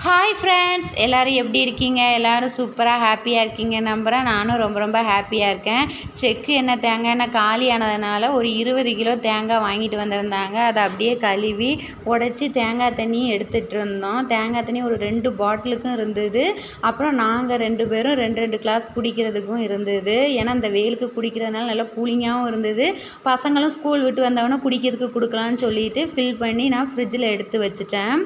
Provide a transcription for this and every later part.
Hi friends எல்லோரும் எப்படி இருக்கீங்க? எல்லோரும் சூப்பராக ஹாப்பியாக இருக்கீங்க. நம்புகிறேன் நானும் ரொம்ப ரொம்ப ஹாப்பியாக இருக்கேன். செக்கு என்ன தேங்காய்? எண்ணெய் காலியானதுனால ஒரு இருபது கிலோ தேங்காய் வாங்கிட்டு வந்திருந்தாங்க. அதை அப்படியே கழுவி உடச்சி தேங்காய் தண்ணி எடுத்துகிட்டு இருந்தோம். தேங்காய் தண்ணி ஒரு ரெண்டு பாட்டிலுக்கும் இருந்தது. அப்புறம் நாங்கள் ரெண்டு பேரும் ரெண்டு ரெண்டு கிளாஸ் குடிக்கிறதுக்கும் இருந்தது. ஏன்னா இந்த வெயிலுக்கு குடிக்கிறதுனால நல்லா கூலிங்காகவும் இருந்தது. பசங்களும் ஸ்கூல் விட்டு வந்தவொடனே குடிக்கிறதுக்கு கொடுக்கலான்னு சொல்லிட்டு ஃபில் பண்ணி நான் ஃப்ரிட்ஜில் எடுத்து வச்சுட்டேன்.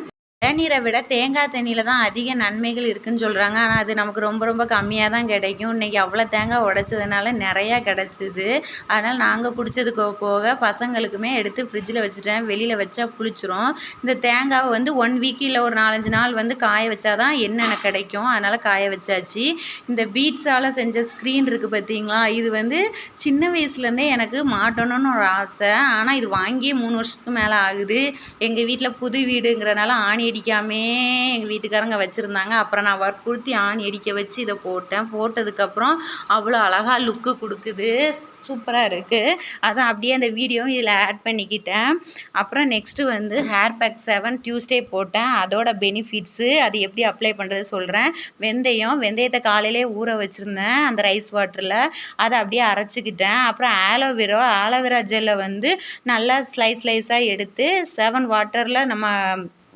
இளநீரை விட தேங்காய் தண்ணியில் தான் அதிக நன்மைகள் இருக்குதுன்னு சொல்கிறாங்க ஆனால் அது நமக்கு ரொம்ப ரொம்ப கம்மியாக தான் கிடைக்கும். இன்றைக்கி அவ்வளோ தேங்காய் உடச்சதுனால நிறையா கிடச்சிது. அதனால் நாங்கள் குடித்ததுக்கு போக பசங்களுக்குமே எடுத்து ஃப்ரிட்ஜில் வச்சுட்டேன். வெளியில் வச்சா புளிச்சிரும். இந்த தேங்காவை வந்து ஒன் வீக் இல்லை ஒரு நாலஞ்சு நாள் வந்து காய வச்சா தான் என்னென்ன கிடைக்கும். அதனால் காய வச்சாச்சு. இந்த பீட்ஸால் செஞ்ச ஸ்க்ரீன் இருக்குது பார்த்தீங்களா இது வந்து சின்ன வயசுலேருந்தே எனக்கு மாட்டணும்னு ஒரு ஆசை. ஆனால் இது வாங்கி மூணு வருஷத்துக்கு மேலே ஆகுது. எங்கள் வீட்டில் புது வீடுங்கிறனால ஆணி அடிக்காமே எங்கள் வீட்டுக்காரங்க வச்சுருந்தாங்க. அப்புறம் நான் வற்புறுத்தி ஆணி அடிக்க வச்சு இதை போட்டேன். போட்டதுக்கப்புறம் அவ்வளோ அழகாக லுக்கு கொடுக்குது. சூப்பராக இருக்குது அதான் அப்படியே அந்த வீடியோவும் இதில் ஆட் பண்ணிக்கிட்டேன். அப்புறம் நெக்ஸ்ட்டு வந்து ஹேர் பேக் செவன் டியூஸ்டே போட்டேன். அதோட பெனிஃபிட்ஸு அது எப்படி அப்ளை பண்ணுறது சொல்கிறேன் வெந்தயம் வெந்தயத்தை காலையிலே ஊற வச்சுருந்தேன் அந்த ரைஸ் வாட்டரில் அதை அப்படியே அரைச்சிக்கிட்டேன். அப்புறம் ஆலோவேரா ஆலோவேரா ஜெல்லை வந்து நல்லா ஸ்லைஸ் ஸ்லைஸாக எடுத்து செவன் வாட்டரில் நம்ம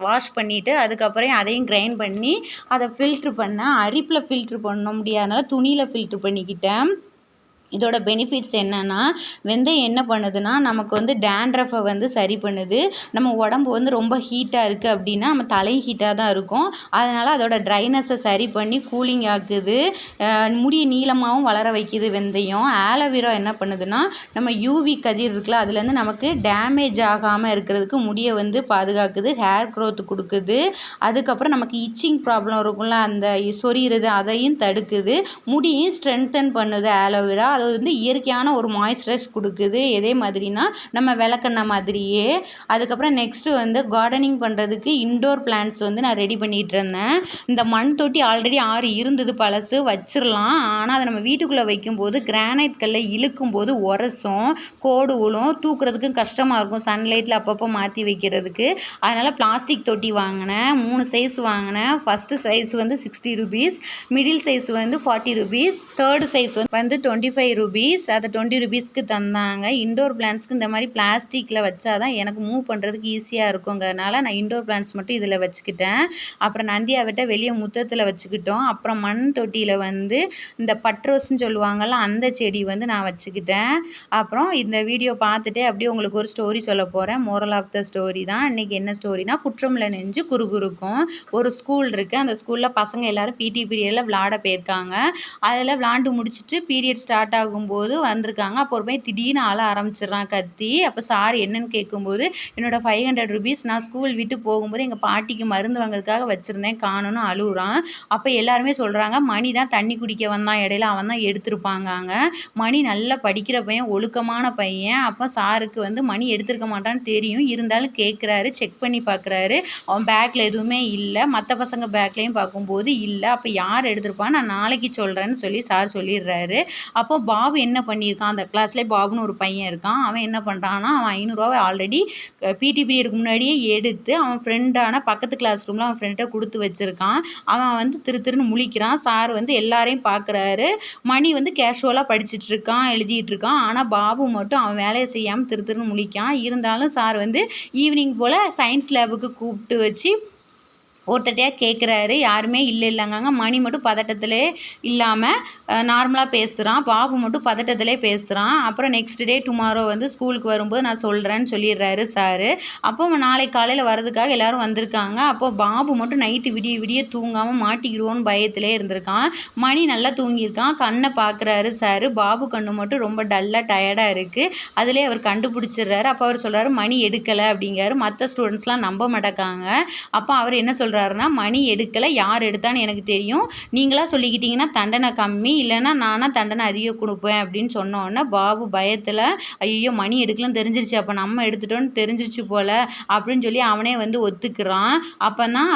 வாஷ் பண்ணிவிட்டு அதுக்கப்புறம் அதையும் கிரைண்ட் பண்ணி அதை ஃபில்ட்ரு பண்ணேன் அரிப்பில் ஃபில்ட்ரு பண்ண முடியாதனால துணியில் ஃபில்ட்ரு பண்ணிக்கிட்டேன். இதோட பெனிஃபிட்ஸ் என்னென்னா வெந்தயம் என்ன பண்ணுதுன்னா நமக்கு வந்து டேண்ட்ரஃபை வந்து சரி பண்ணுது. நம்ம உடம்பு வந்து ரொம்ப ஹீட்டாக இருக்குது அப்படின்னா நம்ம தலை ஹீட்டாக தான் இருக்கும். அதனால் அதோட ட்ரைனஸை சரி பண்ணி கூலிங் ஆக்குது. முடிய நீளமாகவும் வளர வைக்குது வெந்தயம். ஆலோவேரா என்ன பண்ணுதுன்னா நம்ம யூவி கதிர் இருக்குல்ல அதுலேருந்து நமக்கு டேமேஜ் ஆகாமல் இருக்கிறதுக்கு முடியை வந்து பாதுகாக்குது. ஹேர் க்ரோத் கொடுக்குது. அதுக்கப்புறம் நமக்கு இச்சிங் ப்ராப்ளம் இருக்கும்ல அந்த சொரியிறது அதையும் தடுக்குது. முடியும் ஸ்ட்ரென்தன் பண்ணுது ஆலோவேரா அது வந்து இயற்கையான ஒரு மாய்ஸ்சரைஸ் கொடுக்குது. எதே மாதிரினா நம்ம விளக்கெண்ண மாதிரியே. அதுக்கப்புறம் நெக்ஸ்ட்டு வந்து கார்டனிங் பண்ணுறதுக்கு இன்டோர் பிளான்ட்ஸ் வந்து நான் ரெடி பண்ணிகிட்டு இருந்தேன். இந்த மண் தொட்டி ஆல்ரெடி ஆறு இருந்தது பழசு வச்சிடலாம் ஆனால் அதை நம்ம வீட்டுக்குள்ளே வைக்கும்போது கிரானைட் கல்லை இழுக்கும் போது உரசும் கோடு உளும் தூக்குறதுக்கும் கஷ்டமாக இருக்கும். சன்லைட்டில் அப்பப்போ மாற்றி வைக்கிறதுக்கு. அதனால் பிளாஸ்டிக் தொட்டி வாங்கினேன். மூணு சைஸ் வாங்கினேன். ஃபஸ்ட்டு சைஸ் வந்து சிக்ஸ்டி ருபீஸ் மிடில் சைஸ் வந்து ஃபார்ட்டி ருபீஸ் தேர்டு சைஸ் வந்து டுவெண்ட்டி ஃபைவ் ஃபைவ் ருபீஸ் அதை டுவெண்ட்டி ருபீஸ்க்கு தந்தாங்க. இண்டோர் பிளான்ஸ்க்கு இந்த மாதிரி பிளாஸ்டிக்கில் வச்சா தான் எனக்கு மூவ் பண்ணுறதுக்கு ஈஸியாக இருக்குங்கிறதுனால நான் இண்டோர் பிளான்ஸ் மட்டும் இதில் வச்சுக்கிட்டேன். அப்புறம் நந்தியாவிட்ட வெளியே முத்தத்தில் வச்சுக்கிட்டோம். அப்புறம் மண் தொட்டியில் வந்து இந்த பட்ரோஸ்ன்னு சொல்லுவாங்கள்ல அந்த செடி வந்து நான் வச்சுக்கிட்டேன். அப்புறம் இந்த வீடியோ பார்த்துட்டு அப்படியே உங்களுக்கு ஒரு ஸ்டோரி சொல்ல போகிறேன் மோரல் ஆஃப் த ஸ்டோரி தான். இன்றைக்கி என்ன ஸ்டோரினா குற்றமில் நெஞ்சு குறுகுறுக்கும். ஒரு ஸ்கூல் இருக்குது அந்த ஸ்கூலில் பசங்க எல்லோரும் பிடி பீரியடில் விளாட போயிருக்காங்க. அதில் விளாண்டு முடிச்சுட்டு பீரியட் ஸ்டார்ட் ஆகும்போது வந்திருக்காங்க. அப்போ ஒரு பையன் திடீர்னு ஆள ஆரம்பிச்சிடுறான் கத்தி. அப்போ சார் என்னன்னு கேட்கும்போது என்னோடய ஃபைவ் ஹண்ட்ரட் ருபீஸ் நான் ஸ்கூல் விட்டு போகும்போது எங்கள் பாட்டிக்கு மருந்து வாங்குறதுக்காக வச்சுருந்தேன். காணும்னு அழுகுறான். அப்போ எல்லாருமே சொல்கிறாங்க மணி தான் தண்ணி குடிக்க வந்தான். இடையில அவன் தான் எடுத்திருப்பாங்க மணி நல்லா படிக்கிற பையன் ஒழுக்கமான பையன். அப்போ சாருக்கு வந்து மணி எடுத்திருக்க மாட்டான்னு தெரியும். இருந்தாலும் கேட்குறாரு செக் பண்ணி பார்க்குறாரு அவன் பேக்கில் எதுவுமே இல்லை. மற்ற பசங்க பேக்லேயும் பார்க்கும்போது இல்லை. அப்போ யார் எடுத்திருப்பான்னு நான் நாளைக்கு சொல்கிறேன்னு சொல்லி சார் சொல்லிடுறாரு. அப்போ பாபு என்ன பண்ணியிருக்கான்? அந்த கிளாஸ்லேயே பாபுன்னு ஒரு பையன் இருக்கான். அவன் என்ன பண்ணுறான்னா அவன் ஐநூறுரூவாவை ஆல்ரெடி பிடி பீரியடுக்கு முன்னாடியே எடுத்து அவன் ஃப்ரெண்டான பக்கத்து கிளாஸ் ரூமில் அவன் ஃப்ரெண்ட்டை கொடுத்து வச்சுருக்கான். அவன் வந்து திரு திருன்னு முழிக்கிறான். சார் வந்து எல்லாரையும் பார்க்குறாரு மணி வந்து கேஷுவலாக படிச்சுட்டு இருக்கான் இருக்கான் ஆனால் பாபு மட்டும் அவன் வேலையை செய்யாமல் திரு திருன்னு முழிக்கான் இருந்தாலும் சார் வந்து ஈவினிங் போல் சயின்ஸ் லேபுக்கு கூப்பிட்டு வச்சு ஒருத்தட்டையாக கேட்குறாரு யாருமே இல்லை இல்லைங்காங்க. மணி மட்டும் பதட்டத்திலே இல்லாமல் நார்மலாக பேசுகிறான் பாபு மட்டும் பதட்டத்திலே பேசுகிறான் அப்புறம் நெக்ஸ்ட் டே டுமாரோ வந்து ஸ்கூலுக்கு வரும்போது நான் சொல்கிறேன்னு சொல்லிடுறாரு சாரு. அப்போ நாளைக்கு காலையில் வரதுக்காக எல்லோரும் வந்திருக்காங்க. அப்போ பாபு மட்டும் நைட்டு விடிய விடிய தூங்காமல் மாட்டிக்கிடுவோன்னு பயத்திலே இருந்திருக்கான். மணி நல்லா தூங்கியிருக்கான். கண்ணை பார்க்குறாரு சாரு. பாபு கண்ணு மட்டும் ரொம்ப டல்லாக டயர்டாக இருக்குது அதிலே அவர் கண்டுபிடிச்சிடுறாரு. அப்போ அவர் சொல்கிறாரு மணி எடுக்கலை அப்படிங்கிறாரு. மற்ற ஸ்டூடெண்ட்ஸ்லாம் நம்ப மாட்டேக்காங்க. அப்போ அவர் என்ன சொல்கிறார் சொல்கிறாருன்னா மணி எடுக்கலை. யார் எடுத்தான்னு எனக்கு தெரியும். நீங்களாக சொல்லிக்கிட்டிங்கன்னா தண்டனை கம்மி. இல்லைன்னா நானாக தண்டனை அதிகம் கொடுப்பேன். அப்படின்னு சொன்னோன்னே பாபு பயத்தில் ஐயோ மணி எடுக்கலன்னு தெரிஞ்சிருச்சு. அப்போ நம்ம எடுத்துட்டோன்னு தெரிஞ்சிருச்சு போல். அப்படின்னு சொல்லி அவனே வந்து ஒத்துக்கிறான். அப்போ தான்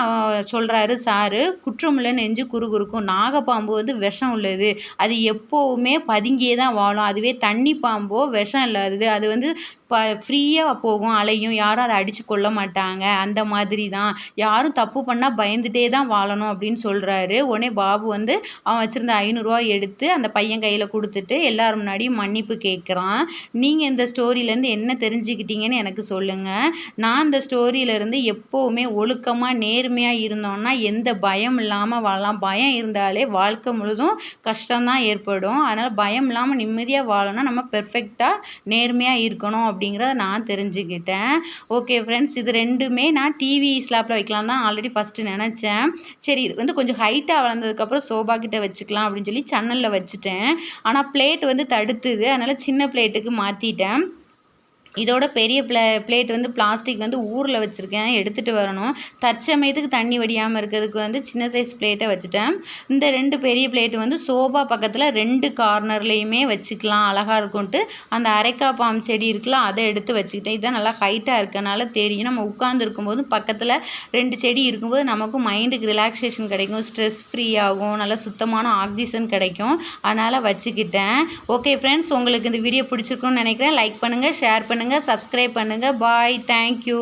சொல்கிறாரு சாரு குற்றமில்லை நெஞ்சு குறுகுறுக்கும். நாகப்பாம்பு வந்து விஷம் உள்ளது. அது எப்போவுமே பதுங்கியே தான் வாழும். அதுவே தண்ணி பாம்போ விஷம் இல்லாதது. அது வந்து ப ஃப்ரீயாக போகும். அலையும். யாரும் அதை அடித்து கொள்ள மாட்டாங்க. அந்த மாதிரி தான். யாரும் தப்பு பண்ணால் பயந்துட்டே தான் வாழணும் அப்படின்னு சொல்கிறாரு உடனே பாபு வந்து அவன் வச்சுருந்த ஐநூறுரூவா எடுத்து அந்த பையன் கையில் கொடுத்துட்டு எல்லார் முன்னாடியும் மன்னிப்பு கேட்குறான் நீங்கள் இந்த ஸ்டோரியிலேருந்து என்ன தெரிஞ்சுக்கிட்டீங்கன்னு எனக்கு சொல்லுங்கள் நான் இந்த ஸ்டோரியிலேருந்து எப்போவுமே ஒழுக்கமாக நேர்மையாக இருந்தோன்னா எந்த பயம் இல்லாமல் வாழலாம். பயம் இருந்தாலே வாழ்க்கை முழுதும் கஷ்டம்தான் ஏற்படும். அதனால் பயம் இல்லாமல் நிம்மதியாக வாழணும்னா நம்ம பெர்ஃபெக்டாக நேர்மையாக இருக்கணும் அப்படி அப்படிங்கிறத நான் தெரிஞ்சுக்கிட்டேன். ஓகே ஃப்ரெண்ட்ஸ் இது ரெண்டுமே நான் டிவி ஸ்லாப்பில் வைக்கலாம் தான் ஆல்ரெடி ஃபஸ்ட்டு நினச்சேன். சரி இது வந்து கொஞ்சம் ஹைட்டாக வளர்ந்ததுக்கப்புறம் சோபா கிட்ட வச்சுக்கலாம் அப்படின்னு சொல்லி சன்னலில் வச்சுட்டேன். ஆனால் பிளேட் வந்து தடுத்துது. அதனால் சின்ன பிளேட்டுக்கு மாற்றிட்டேன் இதோட பெரிய ப்ளே பிளேட் வந்து பிளாஸ்டிக் வந்து ஊரில் வச்சுருக்கேன். எடுத்துகிட்டு வரணும். தற்சமயத்துக்கு தண்ணி வடியாமல் இருக்கிறதுக்கு வந்து சின்ன சைஸ் பிளேட்டை வச்சுட்டேன். இந்த ரெண்டு பெரிய பிளேட்டு வந்து சோபா பக்கத்தில் ரெண்டு கார்னர்லேயுமே வச்சுக்கலாம். அழகாக இருக்கும்ன்ட்டு அந்த அரைக்கா பாம் செடி இருக்குல்ல அதை எடுத்து வச்சுக்கிட்டேன். இதான் நல்லா ஹைட்டாக இருக்கனால தெரியும். நம்ம உட்காந்துருக்கும் போது பக்கத்தில் ரெண்டு செடி இருக்கும்போது நமக்கும் மைண்டுக்கு ரிலாக்ஸேஷன் கிடைக்கும். ஸ்ட்ரெஸ் ஃப்ரீ ஆகும். நல்லா சுத்தமான ஆக்சிஜன் கிடைக்கும். அதனால் வச்சுக்கிட்டேன். ஓகே ஃப்ரெண்ட்ஸ் உங்களுக்கு இந்த வீடியோ பிடிச்சிருக்குன்னு நினைக்கிறேன். லைக் பண்ணுங்கள் ஷேர் பண்ணுங்கள் பண்ணுங்கள் சப்ஸ்கிரைப் பண்ணுங்கள் பாய் தேங்க்யூ